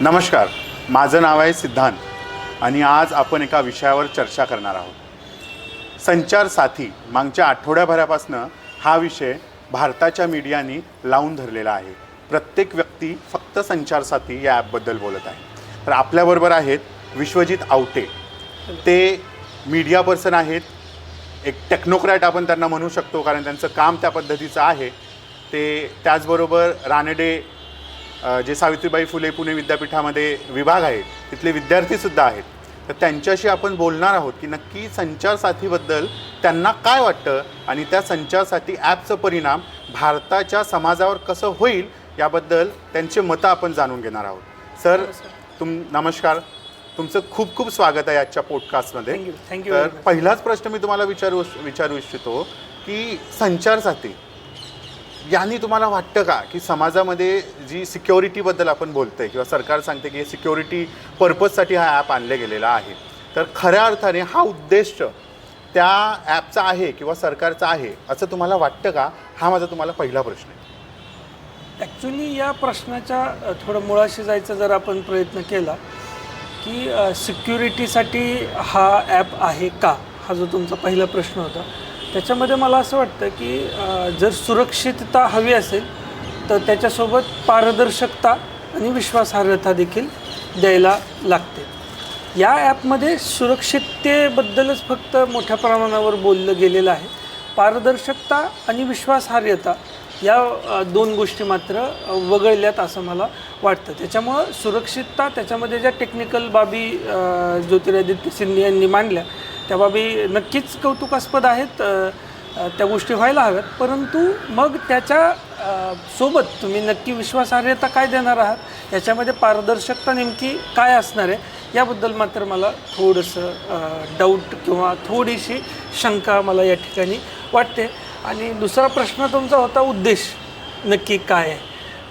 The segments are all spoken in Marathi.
नमस्कार माझं नाव आहे सिद्धांत आणि आज आपण एका विषयावर चर्चा करणार आहोत. संचार साथी मागच्या आठवड्याभरापासनं हा विषय भारताच्या मीडियाने लावून धरलेला आहे. प्रत्येक व्यक्ती फक्त संचार साथी या ॲपबद्दल बोलत आहे. तर आपल्याबरोबर आहेत विश्वजित आवटे. ते मीडिया पर्सन आहेत. एक टेक्नोक्रॅट आपण त्यांना म्हणू शकतो कारण त्यांचं काम त्या पद्धतीचं आहे. ते त्याचबरोबर रानडे जे सावित्रीबाई फुले पुणे विद्यापीठामध्ये विभाग आहे तिथले विद्यार्थीसुद्धा आहेत. तर त्यांच्याशी आपण बोलणार आहोत की नक्की संचार साथीबद्दल त्यांना काय वाटतं आणि त्या संचार साथी ॲपचं परिणाम भारताच्या समाजावर कसं होईल याबद्दल त्यांचे मतं आपण जाणून घेणार आहोत. सर तुम नमस्कार. तुमचं खूप खूप स्वागत आहे आजच्या पॉडकास्टमध्ये तर. पहिलाच प्रश्न मी तुम्हाला विचारू विचारू इच्छितो की संचार साथी यांनी तुम्हाला वाटतं का की समाजामध्ये जी सिक्युरिटीबद्दल आपण बोलतोय किंवा सरकार सांगते की सिक्युरिटी पर्पजसाठी हा ॲप आणले गेलेला आहे तर खऱ्या अर्थाने हा उद्देश त्या ॲपचा आहे किंवा सरकारचा आहे असं तुम्हाला वाटतं का? हा माझा तुम्हाला पहिला प्रश्न आहे. ॲक्च्युली या प्रश्नाच्या थोडं मुळाशी जायचा जर आपण प्रयत्न केला की सिक्युरिटीसाठी हा ॲप आहे का? हा जो तुमचा पहिला प्रश्न होता. त्याच्यामध्ये मला असं वाटतं की जर सुरक्षितता हवी असेल तर त्याच्यासोबत पारदर्शकता आणि विश्वासार्हता देखील द्यायला लागते. या ॲपमध्ये सुरक्षिततेबद्दलच फक्त मोठ्या प्रमाणावर बोललं गेलेलं आहे. पारदर्शकता आणि विश्वासार्हता या दोन गोष्टी मात्र वगळल्यात असं मला वाटतं. त्याच्यामुळं सुरक्षितता त्याच्यामध्ये ज्या टेक्निकल बाबी ज्योतिरादित्य सिंधिया यांनी मांडल्या त्या बाबी नक्कीच कौतुकास्पद आहेत त्या गोष्टी व्हायला हव्यात. परंतु मग त्याच्या सोबत तुम्ही नक्की विश्वासार्हता काय देणार आहात? याच्यामध्ये पारदर्शकता नेमकी काय असणार आहे? याबद्दल मात्र मला थोडंसं डाऊट किंवा थोडीशी शंका मला या ठिकाणी वाटते. आणि दुसरा प्रश्न तुमचा होता उद्देश नक्की काय आहे?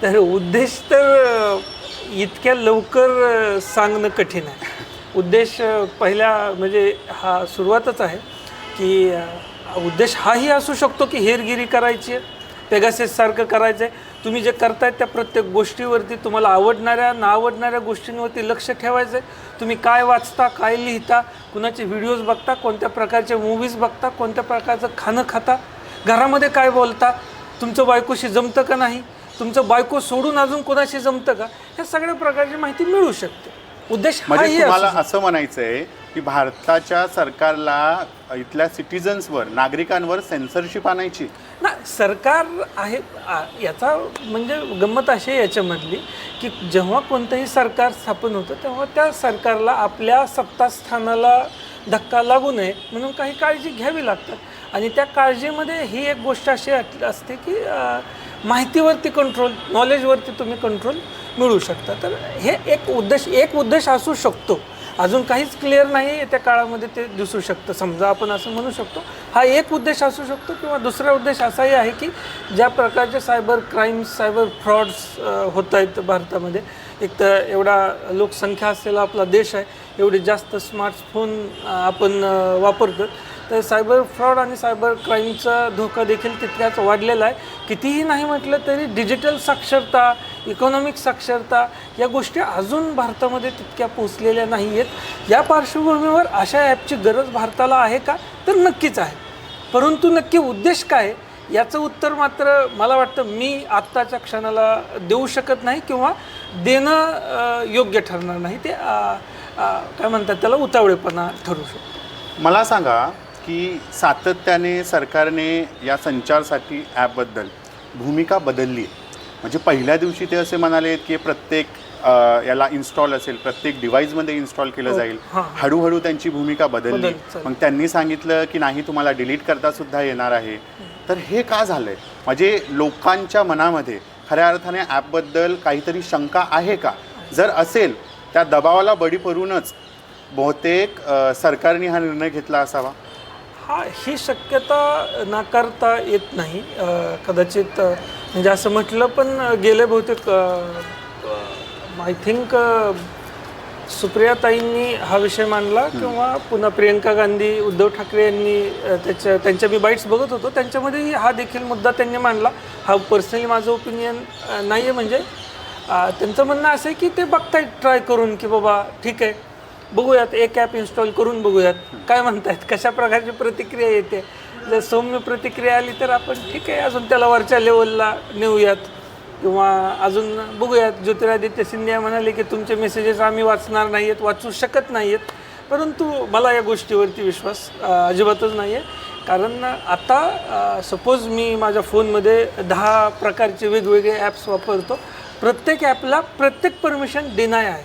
तर उद्देश तर इतक्या लवकर सांगणं कठीण आहे. उद्देश पहिल्या म्हणजे हा सुरुवातच आहे की उद्देश हाही असू शकतो की हेरगिरी करायची आहे पेगासेससारखं करायचं आहे. तुम्ही जे करतायत त्या प्रत्येक गोष्टीवरती तुम्हाला आवडणाऱ्या ना आवडणाऱ्या गोष्टींवरती लक्ष ठेवायचं आहे. तुम्ही काय वाचता काय लिहिता कुणाचे व्हिडिओज बघता कोणत्या प्रकारचे मूवीज बघता कोणत्या प्रकारचं खाणं खाता घरामध्ये काय बोलता तुमचं बायकोशी जमतं का नाही तुमचं बायको सोडून अजून कोणाशी जमतं का ह्या सगळ्या प्रकारची माहिती मिळू शकते. उद्देश म्हणजे हाही तुम्हाला असू म्हणायचं आहे की भारताच्या सरकारला इथल्या सिटिझन्सवर नागरिकांवर सेन्सरशिप आणायची. ना सरकार आहे आ- याचा म्हणजे गंमत अशी आहे याच्यामधली की जेव्हा कोणतंही सरकार स्थापन होतं तेव्हा त्या सरकारला आपल्या सत्तास्थानाला धक्का लागू नये म्हणून काही काळजी घ्यावी लागतात. आणि त्या काळजीमध्ये ही एक गोष्ट अशी असते की अ, माहितीवरती कंट्रोल नॉलेजवरती तुम्ही कंट्रोल मिळू शकता. तर हे एक उद्देश एक उद्देश असू शकतो. अजून काहीच क्लिअर नाही येत्या काळामध्ये ते दिसू शकतं. समजा आपण असं म्हणू शकतो हा एक उद्देश असू शकतो किंवा दुसरा उद्देश असाही आहे की ज्या प्रकारचे सायबर क्राईम्स सायबर फ्रॉड्स होत आहेत भारतामध्ये. एक तर एवढा लोकसंख्या असलेला आपला देश आहे एवढे जास्त स्मार्टफोन आपण वापरतो तर सायबर फ्रॉड आणि सायबर क्राईमचा धोका देखील तितक्याच वाढलेला आहे. कितीही नाही म्हटलं तरी डिजिटल साक्षरता इकॉनॉमिक साक्षरता या गोष्टी अजून भारतामध्ये तितक्या पोचलेल्या नाही आहेत. या पार्श्वभूमीवर अशा ॲपची गरज भारताला आहे का? तर नक्कीच आहे. परंतु नक्की उद्देश काय? याचं उत्तर मात्र मला वाटतं मी आत्ताच्या क्षणाला देऊ शकत नाही किंवा देणं योग्य ठरणार नाही. ते काय म्हणतात त्याला? उतावळेपणा ठरू शकतो. मला सांगा की सातत्याने सरकारने या संचारसाठी ॲपबद्दल भूमिका बदलली आहे. म्हणजे पहिल्या दिवशी ते असे म्हणाले की प्रत्येक अ, याला इन्स्टॉल असेल प्रत्येक डिव्हाइसमध्ये इन्स्टॉल केलं जाईल. हां. हळूहळू त्यांची भूमिका बदलली बदल, चालेल. मग त्यांनी सांगितलं की नाही तुम्हाला डिलीट करता सुद्धा येणार आहे. तर हे का झालंय? म्हणजे लोकांच्या मनामध्ये खऱ्या अर्थाने ॲपबद्दल काहीतरी शंका आहे का? जर असेल त्या दबावाला बळी पडूनच बहुतेक अ, सरकारने हा निर्णय घेतला असावा. हा ही शक्यता नाकारता येत नाही. कदाचित म्हणजे असं म्हटलं पण गेले बहुतेक आय थिंक सुप्रियाताईंनी हा विषय मांडला किंवा पुन्हा प्रियंका गांधी उद्धव ठाकरे यांनी त्याच्या त्यांच्या मी बाईट्स बघत होतो. त्यांच्यामध्येही हा देखील मुद्दा त्यांनी मांडला. हा पर्सनली माझं ओपिनियन नाही आहे म्हणजे त्यांचं म्हणणं असं आहे की ते बघतायत ट्राय करून की बाबा ठीक आहे बघूयात एक ॲप इन्स्टॉल करून बघूयात. काय म्हणतायत? कशा प्रकारची प्रतिक्रिया येते? जर सौम्य प्रतिक्रिया आली तर आपण ठीक आहे अजून त्याला वरच्या लेवलला नेऊयात. किंवा अजून बघूयात. ज्योतिरादित्य सिंधिया म्हणाले की तुमचे मेसेजेस आम्ही वाचणार नाही आहेत वाचू शकत नाही आहेत परंतु मला या गोष्टीवरती विश्वास अजिबातच नाही आहे कारण आता सपोज मी माझ्या फोनमध्ये दहा प्रकारचे वेगवेगळे ॲप्स वापरतो. प्रत्येक ॲपला प्रत्येक परमिशन डिनाय आहे.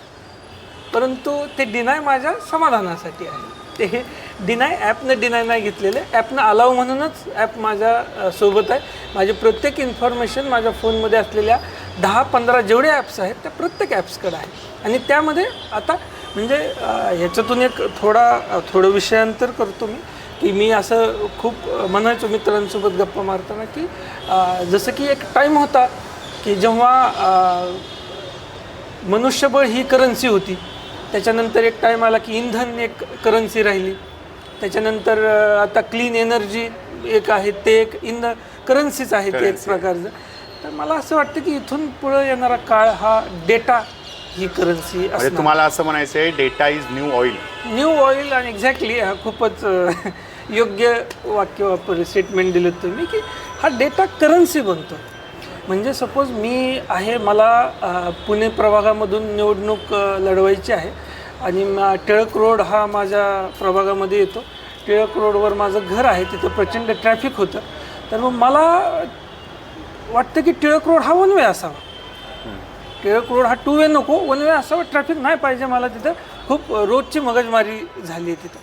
परंतु ते डिनाय माझ्या समाधानासाठी आहे. ते हे डिनाय ॲपनं डिनाय नाही घेतलेले. ॲपनं अलाव म्हणूनच ॲप माझ्या सोबत आहे. माझी प्रत्येक इन्फॉर्मेशन माझ्या फोनमध्ये असलेल्या दहा पंधरा जेवढे ॲप्स आहेत त्या प्रत्येक ॲप्सकडे आहे. आणि त्यामध्ये आता म्हणजे ह्याच्यातून एक थोडा थोडं विषयांतर करतो मी की मी असं खूप म्हणायचो मित्रांसोबत गप्पा मारताना की जसं की एक टाईम होता की जेव्हा मनुष्यबळ ही करन्सी होती. त्याच्यानंतर एक टाईम आला की इंधन एक करन्सी राहिली. त्याच्यानंतर आता क्लीन एनर्जी एक आहे ते एक इंधन करन्सीच आहे ते एक प्रकारचं. तर मला असं वाटतं की इथून पुढं येणारा काळ हा डेटा ही करन्सी म्हणजे तुम्हाला असं म्हणायचं आहे data is new oil new oil आणि एक्झॅक्टली हा खूपच योग्य वाक्य वापर स्टेटमेंट दिलं तुम्ही की हा डेटा करन्सी बनतो. म्हणजे सपोज मी आहे मला पुणे प्रभागामधून निवडणूक लढवायची आहे आणि टिळक रोड हा माझ्या प्रभागामध्ये येतो. टिळक रोडवर माझं घर आहे तिथं प्रचंड ट्रॅफिक होतं. तर मग मला वाटतं की टिळक रोड हा वन वे असावा. टिळक रोड हा टू वे नको वन वे असावा ट्रॅफिक नाही पाहिजे मला तिथं. खूप रोजची मगजमारी झाली आहे तिथं.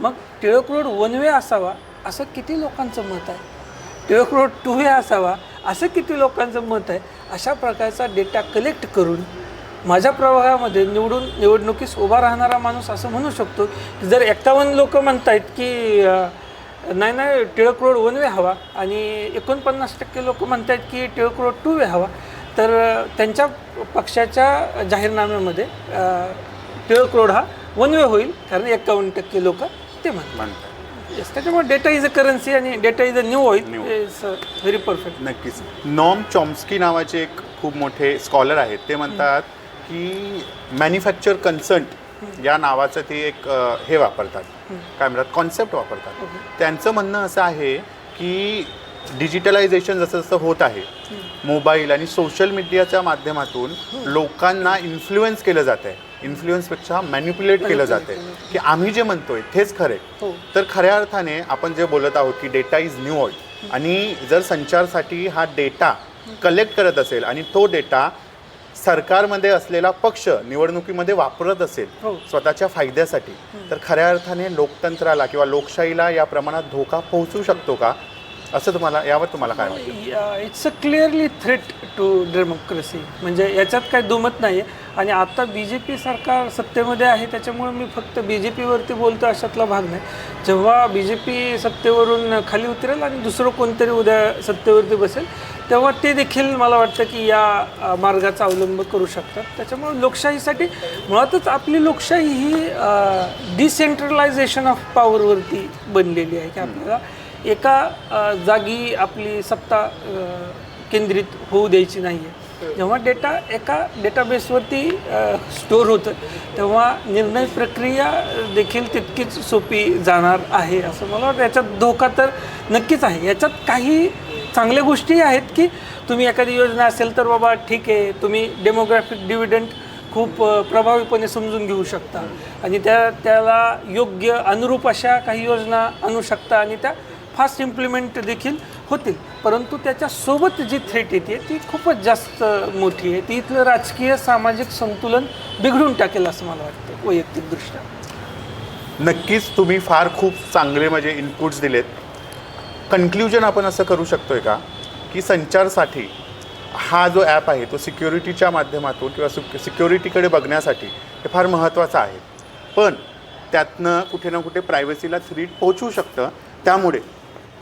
मग टिळक रोड वन वे असावा असं किती लोकांचं मत आहे? टिळक रोड टू वे असावा असं किती लोकांचं मत आहे? अशा प्रकारचा डेटा कलेक्ट करून माझ्या प्रभागामध्ये निवडून निवडणुकीस उभा राहणारा माणूस असं म्हणू शकतो की जर एक्कावन्न लोक म्हणत आहेत की नाही नाही टिळक रोड वन वे हवा आणि एकोणपन्नास टक्के लोक म्हणत आहेत की टिळक रोड टू वे हवा तर त्यांच्या पक्षाच्या जाहीरनाम्यामध्ये टिळक रोड हा वन वे होईल कारण एकावन्न टक्के लोक ते म्हणतात. Yes, त्याच्यामुळे डेटा इज अ करन्सी आणि data is a new oil is very perfect नक्कीच. नॉम चॉम्स्की नावाचे एक खूप मोठे स्कॉलर आहेत. ते म्हणतात की मॅन्युफॅक्चर कन्संट या नावाचं ते एक अ, हे वापरतात. काय म्हणतात? कॉन्सेप्ट वापरतात. त्यांचं म्हणणं असं आहे की डिजिटलायझेशन जसं जसं होत आहे मोबाईल आणि सोशल मीडियाच्या माध्यमातून लोकांना इन्फ्लुएन्स केलं जात आहे इन्फ्लुएन्सपेक्षा मॅन्युप्युलेट केलं जात. की आम्ही जे म्हणतोय तेच खरे हो. तर खऱ्या अर्थाने आपण जे बोलत आहोत की डेटा इज न्यू ऑइल आणि जर संचारसाठी हा डेटा कलेक्ट करत असेल आणि तो डेटा सरकारमध्ये असलेला पक्ष निवडणुकीमध्ये वापरत असेल हो. स्वतःच्या फायद्यासाठी तर खऱ्या अर्थाने लोकतंत्राला किंवा लोकशाहीला या प्रमाणात धोका पोहोचू शकतो का? असं तुम्हाला यावर तुम्हाला काय वाटतं? It's a clearly threat to democracy म्हणजे याच्यात काही दुमत नाही आहे आणि आता बी जे पी सरकार सत्तेमध्ये आहे त्याच्यामुळे मी फक्त बी जे पीवरती बोलतो अशातला भाग नाही. जेव्हा बी जे पी सत्तेवरून खाली उतरेल आणि दुसरं कोणतरी उद्या सत्तेवरती बसेल तेव्हा ते देखील मला वाटतं की या अ, मार्गाचा अवलंब करू शकतात. त्याच्यामुळे लोकशाहीसाठी मुळातच आपली लोकशाही ही डिसेंट्रलायझेशन ऑफ पॉवरवरती बनलेली आहे की आपल्याला एका जागी आपली सत्ता केंद्रित होऊ द्यायची नाही आहे जेव्हा डेटा एका डेटाबेसवरती स्टोअर होतं तेव्हा निर्णय प्रक्रिया देखील तितकीच सोपी जाणार आहे असं मला वाटतं. याच्यात धोका तर नक्कीच आहे. याच्यात काही चांगल्या गोष्टी आहेत की तुम्ही एखादी योजना असेल तर बाबा ठीक आहे तुम्ही डेमोग्राफिक डिव्हिडंट खूप प्रभावीपणे समजून घेऊ शकता. आणि त्या त्याला योग्य अनुरूप अशा काही योजना आणू शकता आणि त्या फास्ट इम्प्लिमेंट देखील होतील. परंतु त्याच्यासोबत जी थ्रेट येते ती खूपच जास्त मोठी आहे. ती इथलं राजकीय सामाजिक संतुलन बिघडून टाकेल असं मला वाटतं वैयक्तिकदृष्ट्या. नक्कीच तुम्ही फार खूप चांगले माझे इनपुट्स दिलेत. कन्क्ल्युजन आपण असं करू शकतोय का? की संचारसाठी हा जो ॲप आहे तो सिक्युरिटीच्या माध्यमातून किंवा सिक्युरिटीकडे बघण्यासाठी हे फार महत्त्वाचं आहे. पण त्यातनं कुठे ना कुठे प्रायव्हसीला थ्रीट पोहोचू शकतं. त्यामुळे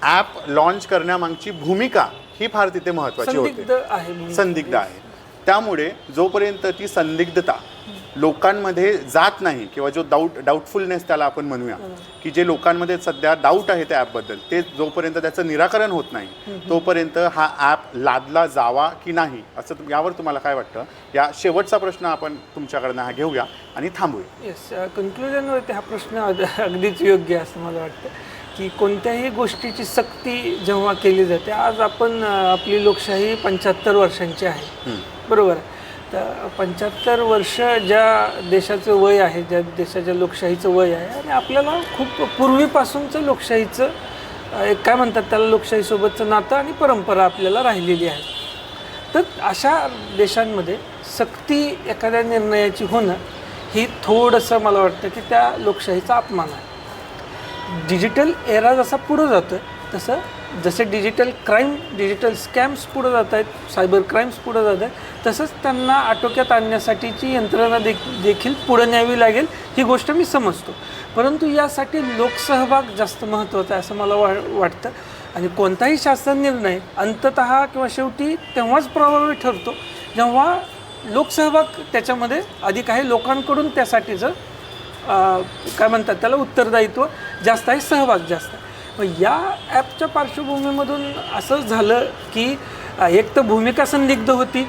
ॲप लॉन्च करण्यामागची भूमिका ही फार तिथे महत्त्वाची होते. संदिग्ध आहे म्हणून. संदिग्ध आहे. त्यामुळे जोपर्यंत ती संदिग्धता लोकांमध्ये जात नाही किंवा जो डाऊट डाऊटफुलनेस त्याला आपण म्हणूया की जे लोकांमध्ये सध्या डाऊट आहे त्या ॲपबद्दल ते जोपर्यंत त्याचं निराकरण होत नाही तोपर्यंत हा ॲप लादला जावा की नाही असं तुम- यावर तुम्हाला काय वाटतं? या शेवटचा प्रश्न आपण तुमच्याकडनं हा घेऊया आणि थांबूया. येस कन्क्लुजनवरती हा प्रश्न अग- अगदीच योग्य आहे असं मला वाटतं. की कोणत्याही गोष्टीची सक्ती जेव्हा केली जाते आज आपण आपली लोकशाही पंच्याहत्तर वर्षांची आहे. बरोबर? तर पंच्याहत्तर वर्ष ज्या देशाचं वय आहे ज्या देशाच्या लोकशाहीचं वय आहे आणि आपल्याला खूप पूर्वीपासूनचं लोकशाहीचं एक काय म्हणतात त्याला लोकशाहीसोबतचं नातं आणि परंपरा आपल्याला राहिलेली आहे. तर अशा देशांमध्ये सक्ती एखाद्या निर्णयाची होणं ही थोडंसं मला वाटतं की त्या लोकशाहीचा अपमान आहे. डिजिटल एरा जसा पुढं जातो आहे तसं जसे डिजिटल क्राईम डिजिटल स्कॅम्स पुढं जात आहेत सायबर क्राईम्स पुढं जात आहेत तसंच त्यांना आटोक्यात आणण्यासाठीची यंत्रणा दे देखील पुढं न्यावी लागेल ही गोष्ट मी समजतो. परंतु यासाठी लोकसहभाग जास्त महत्त्वाचा आहे असं मला वा वाटतं. आणि कोणताही शासन निर्णय अंततः किंवा शेवटी तेव्हाच प्रभावी ठरतो जेव्हा लोकसहभाग त्याच्यामध्ये अधिक आहे लोकांकडून त्यासाठीचं काय म्हणतात त्याला उत्तरदायित्व जास्त आहे सहभाग जास्त आहे. मग या ॲपच्या पार्श्वभूमीमधून असं झालं की एक तर भूमिका संदिग्ध होती.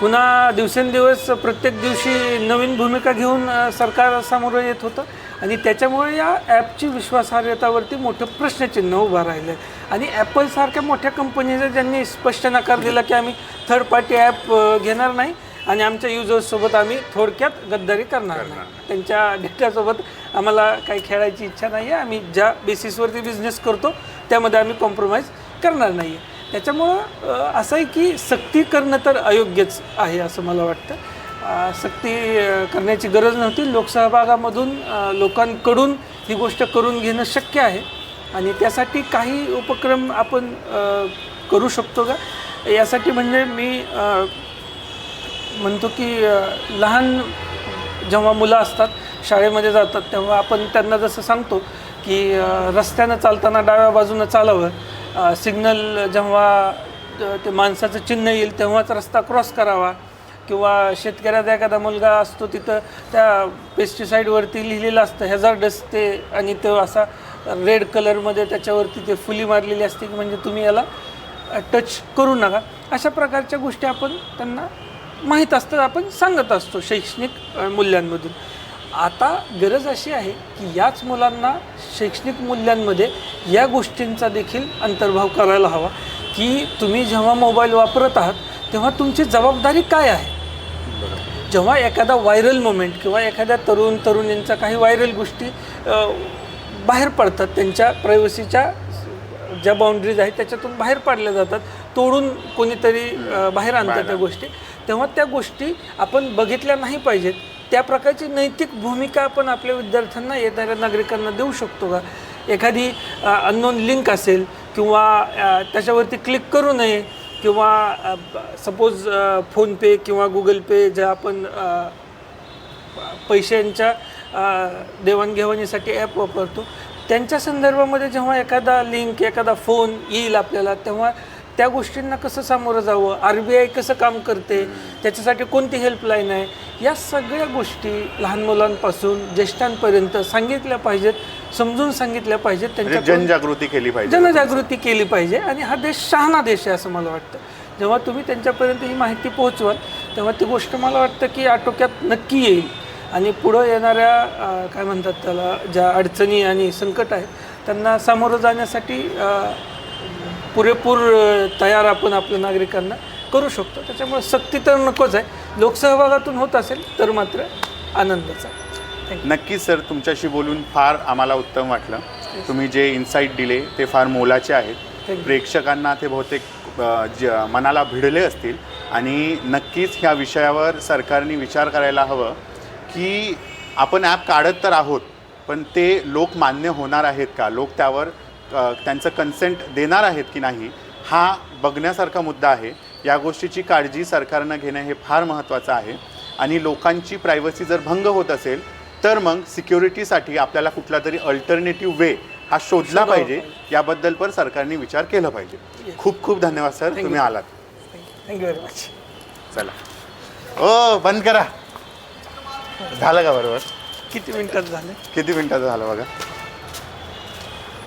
पुन्हा दिवसेंदिवस प्रत्येक दिवशी नवीन भूमिका घेऊन सरकार सामोरं येत होतं. आणि त्याच्यामुळे या ॲपची विश्वासार्हतावरती मोठं प्रश्नचिन्ह उभं राहिलं आहे आणि ॲपलसारख्या मोठ्या कंपनीचा ज्यांनी स्पष्ट नकार दिला की आम्ही थर्ड पार्टी ॲप घेणार नाही आणि आमच्या युजर्ससोबत आम्ही थोडक्यात गद्दारी करणार नाही. त्यांच्या डेटासोबत आम्हाला काही खेळायची इच्छा नाही आहे आम्ही ज्या बेसिसवरती बिझनेस करतो त्यामध्ये आम्ही कॉम्प्रोमाइज करणार नाही आहे त्याच्यामुळं असं आहे की सक्ती करणं तर अयोग्यच आहे असं मला वाटतं. सक्ती करण्याची गरज नव्हती. लोकसहभागामधून लोकांकडून ही गोष्ट करून घेणं शक्य आहे. आणि त्यासाठी काही उपक्रम आपण करू शकतो का? यासाठी म्हणजे मी म्हणतो की लहान जेव्हा मुलं असतात शाळेमध्ये जातात तेव्हा आपण त्यांना जसं सांगतो की रस्त्यानं चालताना डाव्या बाजूनं चालावं. सिग्नल जेव्हा ते माणसाचं चिन्ह येईल तेव्हाच रस्ता क्रॉस करावा. किंवा शेतकऱ्याचा एखादा मुलगा असतो तिथं त्या पेस्टिसाईडवरती लिहिलेलं असतं हॅझार्डस ते आणि तो असा रेड कलरमध्ये त्याच्यावरती ते फुली मारलेली असते की म्हणजे तुम्ही याला टच करू नका. अशा प्रकारच्या गोष्टी आपण त्यांना माहीत असतात आपण सांगत असतो शैक्षणिक मूल्यांमधून. आता गरज अशी आहे की याच मुलांना शैक्षणिक मूल्यांमध्ये या गोष्टींचा देखील अंतर्भाव करायला हवा की तुम्ही जेव्हा मोबाईल वापरत आहात तेव्हा तुमची जबाबदारी काय आहे? जेव्हा एखादा व्हायरल मोमेंट किंवा एखाद्या तरुण तरुणींचा काही व्हायरल गोष्टी बाहेर पडतात त्यांच्या प्रायव्हसीच्या ज्या बाउंड्रीज आहेत त्याच्यातून बाहेर पाडल्या जातात तोडून कोणीतरी बाहेर आणतात त्या गोष्टी. तेव्हा त्या गोष्टी आपण बघितल्या नाही पाहिजेत. त्या प्रकारची नैतिक भूमिका आपण आपल्या विद्यार्थ्यांना येणाऱ्या नागरिकांना देऊ शकतो का? एखादी अननोन लिंक असेल किंवा त्याच्यावरती क्लिक करू नये किंवा सपोज फोनपे किंवा गुगल पे ज्या आपण पैशांच्या देवाणघेवाणीसाठी ॲप वापरतो. त्यांच्या संदर्भामध्ये जेव्हा एखादा लिंक एखादा फोन येईल आपल्याला तेव्हा त्या गोष्टींना कसं सामोरं जावं? आर बी आय कसं काम करते? त्याच्यासाठी कोणती हेल्पलाईन आहे? या सगळ्या गोष्टी लहान मुलांपासून ज्येष्ठांपर्यंत सांगितल्या पाहिजेत समजून सांगितल्या पाहिजेत. म्हणजे त्यांच्या जनजागृती केली पाहिजे. जनजागृती केली पाहिजे. आणि हा देश शहाणा देश आहे असं मला वाटतं. जेव्हा तुम्ही त्यांच्यापर्यंत ही माहिती पोहोचवाल तेव्हा ती गोष्ट मला वाटतं की आटोक्यात नक्की येईल. आणि पुढं येणाऱ्या काय म्हणतात त्याला ज्या अडचणी आणि संकट आहेत त्यांना सामोरं जाण्यासाठी पुरेपूर तयार आपण आपल्या नागरिकांना करू शकतो. त्याच्यामुळे सक्ती तर नकोच आहे. लोकसहभागातून होत असेल तर मात्र आनंदाचा थँक्यू नक्कीच सर तुमच्याशी बोलून फार आम्हाला उत्तम वाटलं. तुम्ही जे इन्साईट दिले ते फार मोलाचे आहेत. प्रेक्षकांना ते बहुतेक ज मनाला भिडले असतील. आणि नक्कीच ह्या विषयावर सरकारने विचार करायला हवं की आपण ॲप काढत तर आहोत पण ते लोक मान्य होणार आहेत का? लोक त्यावर त्यांचं कन्सेंट देणार आहेत की नाही हा बघण्यासारखा मुद्दा आहे. या गोष्टीची काळजी सरकारनं घेणं हे फार महत्त्वाचं आहे. आणि लोकांची प्रायव्हसी जर भंग होत असेल तर मग सिक्युरिटीसाठी आपल्याला कुठला तरी अल्टरनेटिव्ह वे हा शोधला पाहिजे. याबद्दल पण सरकारने विचार केला पाहिजे. खूप खूप धन्यवाद सर. तुम्ही आलात. थँक्यू व्हेरी मच चला. ओ बंद करा. झालं का बरोबर? किती मिनिटात झाले? किती मिनिटाचं झालं बघा.